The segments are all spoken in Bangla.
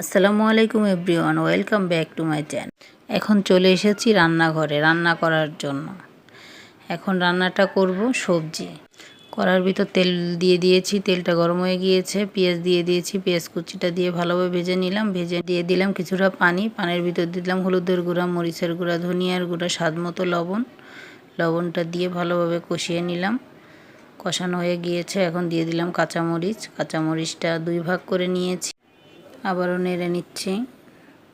আসসালামু আলাইকুম everyone, welcome back to my channel. এখন চলে এসেছি রান্নাঘরে, রান্না করার জন্য। এখন রান্নাটা করব সবজি। করার ভিতর তেল দিয়ে দিয়েছি, তেলটা গরম হয়ে গিয়েছে, পেঁয়াজ দিয়ে দিয়েছি, পেঁয়াজ কুচিটা দিয়ে ভালোভাবে ভেজে নিলাম, ভেজে দিয়ে দিলাম কিছুটা পানি, পানির ভিতর দিলাম হলুদের গুঁড়া, মরিচের গুঁড়া, ধনিয়ার গুঁড়া, স্বাদ মতো লবণ। লবণটা দিয়ে ভালোভাবে কষিয়ে নিলাম। কষানো হয়ে গিয়েছে, এখন দিয়ে দিলাম কাঁচামরিচ। কাঁচামরিচটা দুই ভাগ করে নিয়েছি। আবারও নেড়ে নিচ্ছি।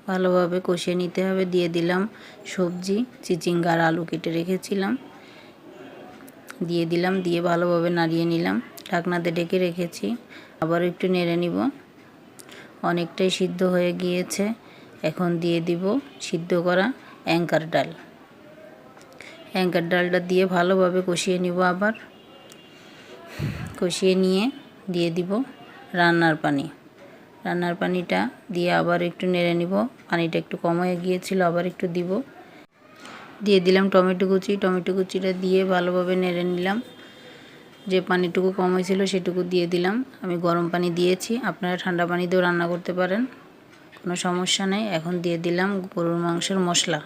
ভালোভাবে কষিয়ে নিতে হবে। দিয়ে দিলাম সবজি চিচিঙ্গার আলু কেটে রেখেছিলাম। দিয়ে দিলাম, দিয়ে ভালোভাবে নাড়িয়ে নিলাম। ঢাকনাতে ডেকে রেখেছি। আবার একটু নেড়ে নিব। অনেকটাই সিদ্ধ হয়ে গিয়েছে। এখন দিয়ে দিব সিদ্ধ করা অ্যাঙ্কার ডাল। অ্যাঙ্কার ডালটা দিয়ে ভালোভাবে কষিয়ে নিব আবার। কষিয়ে নিয়ে দিয়ে দিব রান্নার পানি। রান্নার পানিটা দিয়ে আবার একটু নেড়ে নিব। পানিটা একটু কম হয়ে গিয়েছিল, আবার একটু দিব। দিয়ে দিলাম টমেটো কুচি। টমেটো কুচিটা দিয়ে ভালোভাবে নেড়ে নিলাম। যে পানিটুকু কম হয়েছিল সেটুকু দিয়ে দিলাম। আমি গরম পানি দিয়েছি। আপনারা ঠান্ডা পানি দিয়েও রান্না করতে পারেন। কোনো সমস্যা নেই। এখন দিয়ে দিলাম গরুর মাংসের মশলা।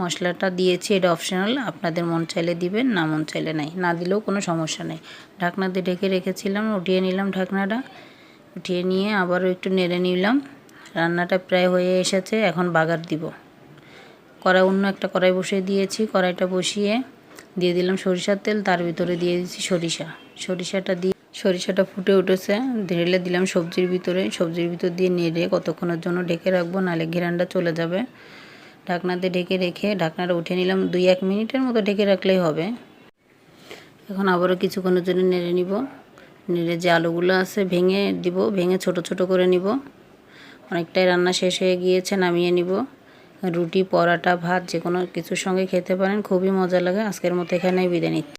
মশলাটা দিয়েছি, এটা অপশনাল আপনাদের মন চাইলে দিবেন, না মন চাইলে নাই। না দিলেও কোনো সমস্যা নেই। ঢাকনাতে ঢেকে রেখেছিলাম, উঠিয়ে নিলাম ঢাকনাটা। উঠিয়ে নিয়ে আবারও একটু নেড়ে নিলাম। রান্নাটা প্রায় হয়ে এসেছে, এখন বাগার দিব। কড়াই অন্য একটা কড়াই বসিয়ে দিয়েছি, কড়াইটা বসিয়ে দিয়ে দিলাম সরিষার তেল, তার ভিতরে দিয়ে দিয়েছি সরিষা। সরিষাটা দিয়ে, সরিষাটা ফুটে উঠেছে, ঢেলে দিলাম সবজির ভিতরে। সবজির ভিতর দিয়ে নেড়ে কতক্ষণের জন্য ঢেকে রাখব নাহলে ঘেরানটা চলে যাবে। ঢাকনাতে ঢেকে রেখে ঢাকনাটা উঠে নিলাম দুই এক মিনিটের মতো ঢেকে রাখলেই হবে। এখন আবারও কিছুক্ষণের জন্য নেড়ে নিব। নেড়ে যে আলুগুলো আছে ভেঙে দিব, ভেঙে ছোট ছোট করে নিব। অনেকটাই রান্না শেষ হয়ে গিয়েছে, নামিয়ে নিব। রুটি, পরাটা, ভাত যে কোনো কিছুর সঙ্গে খেতে পারেন, খুবই মজা লাগে। আজকের মতো এখানেই বিদায় নিচ্ছি।